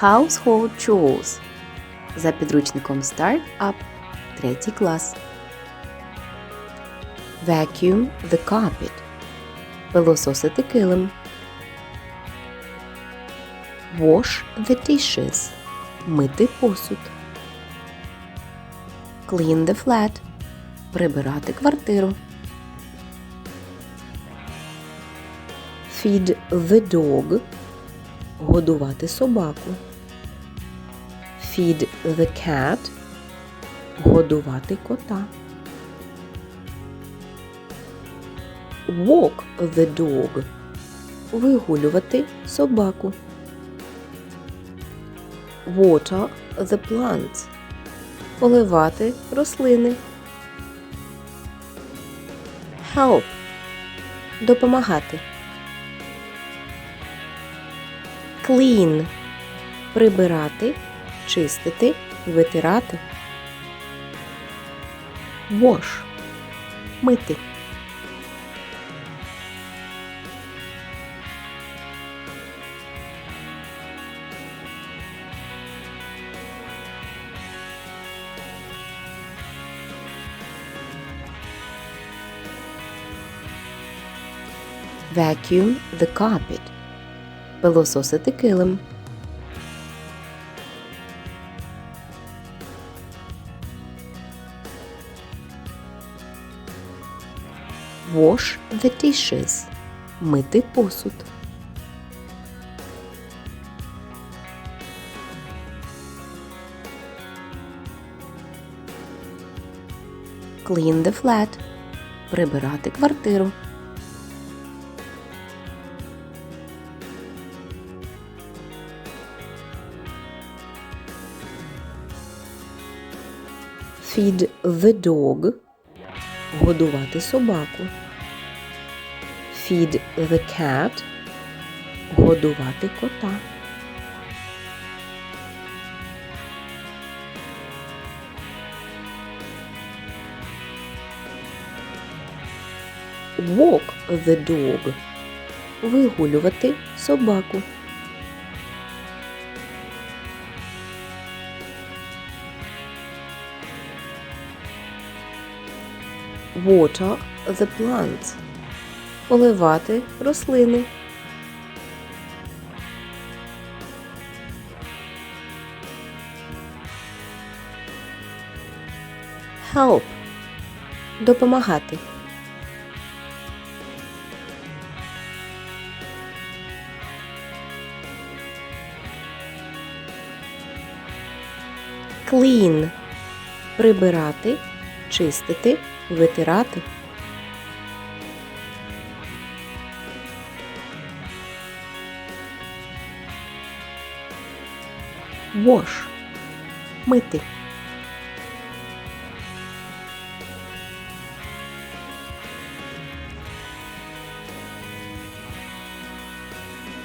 Household chores за підручником Start Up, третій клас. Vacuum the carpet. Пилососити килим. Wash the dishes. Мити посуд. Clean the flat. Прибирати квартиру. Feed the dog. Годувати собаку. Feed the cat. Годувати кота. Walk the dog. Вигулювати собаку. Water the plants. Поливати рослини. Help. Допомагати. Clean. Прибирати, чистити, витирати. Wash. Мити. Vacuum the carpet. Пилососити килим. Wash the dishes. Мити посуд. Clean the flat. Прибирати квартиру. Feed the dog. Годувати собаку. Feed the cat. Годувати кота. Walk the dog. Вигулювати собаку. Water the plants. Поливати рослини. Help. Допомагати. Clean. Прибирати, чистити, витирати. Wash. Мити.